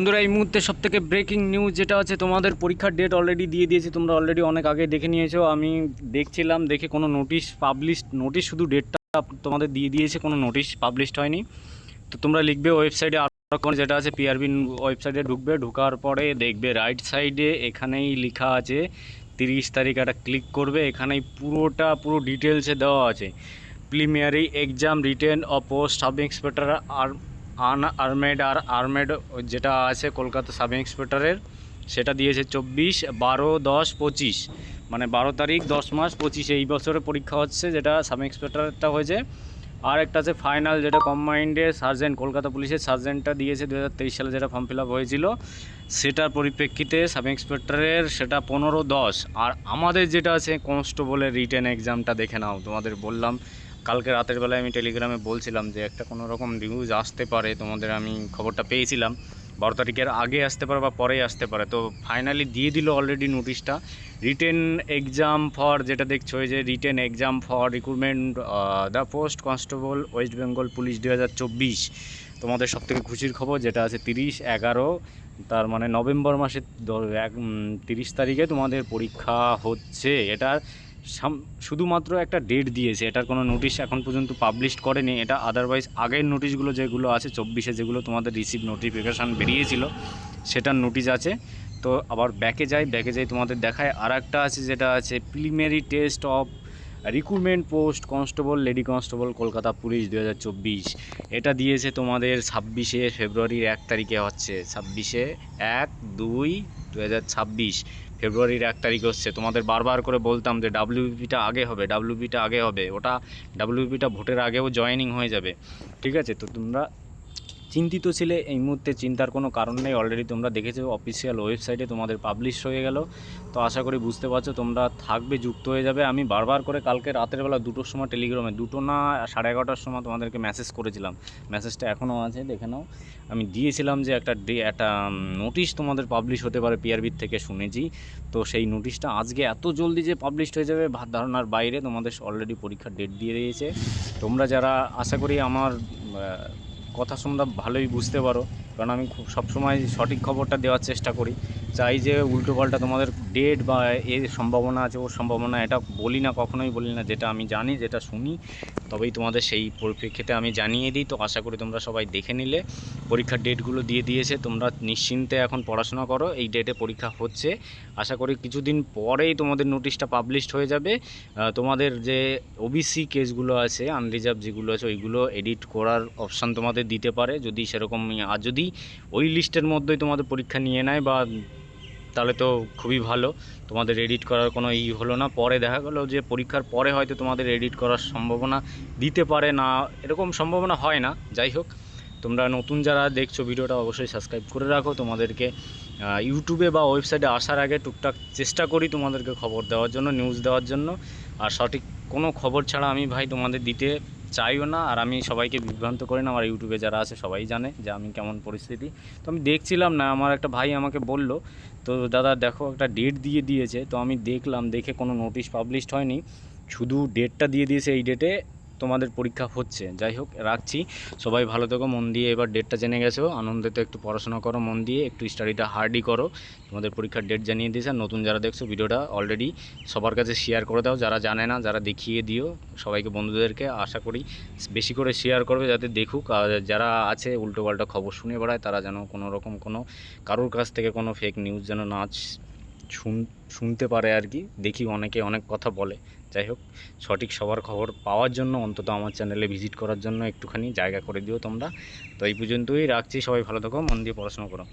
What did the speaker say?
বন্ধুরা, এই মুহূর্তে সব থেকে ব্রেকিং নিউজ যেটা আছে, তোমাদের পরীক্ষার ডেট অলরেডি দিয়ে দিয়েছে, তোমরা অলরেডি অনেক আগে দেখে নিয়েছো। আমি দেখছিলাম, দেখে কোনো নোটিশ পাবলিশ নোটিশ শুধু ডেটটা তোমাদের দিয়ে দিয়েছে, কোনো নোটিশ পাবলিশড হয়নি। তো তোমরা লিখবে ওয়েবসাইটে আরও যেটা আছে পিআরবি ওয়েবসাইটে ঢুকবে, ঢোকার পরে দেখবে রাইট সাইডে এখানেই লেখা আছে, তিরিশ তারিখ একটা ক্লিক করবে, এখানেই পুরোটা, পুরো ডিটেলসে দেওয়া আছে। Preliminary exam written uh post sub inspector আর আন আর্মেড আর আর্মেড যেটা আছে কলকাতা সাব ইন্সপেক্টরের, সেটা দিয়েছে চব্বিশ, বারো, দশ, পঁচিশ। মানে বারো তারিখ, দশ মাস, পঁচিশে, এই বছরে পরীক্ষা হচ্ছে যেটা সাব ইন্সপেক্টরটা হয়েছে। আর একটা আছে ফাইনাল, যেটা কম্বাইন্ডের সার্জেন্ট, কলকাতা পুলিশের সার্জেন্টটা দিয়েছে দু হাজার তেইশ সালে যেটা ফর্ম ফিল আপ হয়েছিল। সেটার পরিপ্রেক্ষিতে সাব ইন্সপেক্টরের সেটা পনেরো, দশ। আর আমাদের যেটা আছে কনস্টেবলের রিটেন এক্সামটা দেখে নাও, তোমাদের বললাম। কালকে রাতের বেলায় আমি টেলিগ্রামে বলছিলাম যে একটা কোনো রকম নিউজ আসতে পারে, তোমাদের আমি খবরটা পেয়েছিলাম। বারো তারিখের আগে আসতে পারে বা পরেই আসতে পারে। তো ফাইনালি দিয়ে দিল অলরেডি নোটিশটা রিটেন এক্সাম ফর যেটা দেখছ, এই যে written exam for recruitment the post constable West Bengal police দু হাজার চব্বিশ। তোমাদের সবথেকে খুশির খবর যেটা আছে, তিরিশ এগারো, তার মানে নভেম্বর মাসের এক তিরিশ তারিখে তোমাদের পরীক্ষা হচ্ছে। সাম- শুধুমাত্র একটা ডেট দিয়েছে, এটার কোনো নোটিশ এখন পর্যন্ত পাবলিশ করেনি, এটা আদারওয়াইজ আগের নোটিশগুলো যেগুলো আছে, চব্বিশে যেগুলো তোমাদের রিসিভ নোটিফিকেশান বেরিয়েছিল, সেটার নোটিশ আছে। তো আবার ব্যাকে যাই ব্যাকে যাই তোমাদের দেখায় আর একটা আছে যেটা আছে preliminary test of recruitment post constable lady constable Kolkata police দু হাজার চব্বিশ। এটা দিয়েছে তোমাদের ছাব্বিশে ফেব্রুয়ারির এক তারিখে হচ্ছে, ছাব্বিশে এক দুই দুই হাজার ছাব্বিশ, ফেব্রুয়ারির এক তারিখ হচ্ছে। তোমাদের বারবার করে বলতাম যে ডাব্লিউবিপিটা আগে হবে, ডাব্লিউবিটা আগে হবে। ওটা ডাব্লিউবিপিটা ভোটের আগেও জয়েনিং হয়ে যাবে। ঠিক আছে? তো তোমরা চিন্তিত ছিলে, এই মুহূর্তে চিন্তার কোনো কারণ নেই। অলরেডি তোমরা দেখেছ অফিসিয়াল ওয়েবসাইটে তোমাদের পাবলিশ হয়ে গেল। তো আশা করি বুঝতে পারছ, তোমরা থাকবে, যুক্ত হয়ে যাবে। আমি বারবার করে কালকে রাতের বেলা দুটোর সময় টেলিগ্রামে দুটো না সাড়ে এগারোটার সময় তোমাদেরকে মেসেজ করেছিলাম। মেসেজটা এখনও আছে, দেখে নাও। আমি দিয়েছিলাম যে একটা ডে একটা নোটিশ তোমাদের পাবলিশ হতে পারে পিআরবির থেকে শুনেছি। তো সেই নোটিশটা আজকে এত জলদি যে পাবলিশ হয়ে যাবে ধারণার বাইরে তোমাদের অলরেডি পরীক্ষার ডেট দিয়ে দিয়েছে। তোমরা যারা, আশা করি আমার কথা শুনলে ভালোই বুঝতে পারো। কারণ আমি খুব সবসময় সঠিক খবরটা দেওয়ার চেষ্টা করি। চাই যে উল্টোপাল্টা তোমাদের ডেট বা এর সম্ভাবনা আছে ওর সম্ভাবনা, এটা বলি না, কখনোই বলি না, যেটা আমি জানি, যেটা শুনি, তবেই তোমাদের সেই পরিপ্রেক্ষিতে আমি জানিয়ে দিই। তো আশা করি তোমরা সবাই দেখে নিলে। পরীক্ষার ডেটগুলো দিয়ে দিয়েছে, তোমরা নিশ্চিন্তে এখন পড়াশোনা করো, এই ডেটে পরীক্ষা হচ্ছে। আশা করি কিছুদিন পরেই তোমাদের নোটিশটা পাবলিশড হয়ে যাবে। তোমাদের যে ওবিসি কেসগুলো আছে আনরিজার্ভ যেগুলো আছে, ওইগুলো এডিট করার অপশান তোমাদের দিতে পারে। যদি সেরকম আর যদি ওই লিস্টের মধ্যেই তোমাদের পরীক্ষা নিয়ে নেয় বা তাহলে তো খুবই ভালো। তোমাদের এডিট করার কোনো ই হলো না। পরে দেখা গেলো যে পরীক্ষার পরে হয়তো তোমাদের এডিট করার সম্ভাবনা দিতে পারে না, এরকম সম্ভাবনা হয় না। যাই হোক, তোমরা নতুন যারা দেখছ ভিডিওটা অবশ্যই সাবস্ক্রাইব করে রাখো। তোমাদেরকে ইউটিউবে বা ওয়েবসাইটে আসার আগে টুকটাক চেষ্টা করি তোমাদেরকে খবর দেওয়ার জন্য নিউজ দেওয়ার জন্য। আর সঠিক কোনো খবর ছাড়া আমি ভাই তোমাদের দিতে চাইও না, আর আমি সবাইকে বিভ্রান্ত করি না, আমার ইউটিউবে যারা আছে সবাই জানে যে আমি কেমন পরিস্থিতি। তো আমি দেখছিলাম না, আমার একটা ভাই আমাকে বলল, তো দাদা দেখো একটা ডেট দিয়ে দিয়েছে। তো আমি দেখলাম, দেখে কোনো নোটিশ পাবলিশড হয়নি। শুধু ডেটটা দিয়ে দিয়েছে এই ডেটে তোমাদের পরীক্ষা হচ্ছে। যাই হোক, রাখছি। সবাই ভালো থেকো, মন দিয়ে এবার ডেটটা জেনে গেছো। আনন্দে তো একটু পড়াশোনা করো, মন দিয়ে একটু স্টাডিটা হার্ডই করো। তোমাদের পরীক্ষার ডেট জানিয়ে দিয়েছে। আর নতুন যারা দেখছ ভিডিওটা অলরেডি সবার কাছে শেয়ার করে দাও। যারা জানে না, যারা দেখিয়ে দিও। সবাইকে, বন্ধুদেরকে আশা করি বেশি করে শেয়ার করবে, যাতে দেখুক। আর যারা আছে, উল্টোপাল্টা খবর শুনে বেড়ায়, তারা যেন কোনো রকম কোনো কারোর কাছ থেকে কোনো ফেক নিউজ যেন না শুন শুনতে পারে আর কি। দেখি অনেকে অনেক কথা বলে। যাই হোক, সঠিক সবার খবর পাওয়ার জন্য অন্তত আমার চ্যানেলে ভিজিট করার জন্য একটুখানি জায়গা করে দিও তোমরা। তো এই পর্যন্তই, রাখছি, সবাই ভালো থাকো, মন দিয়ে পড়াশোনা করো।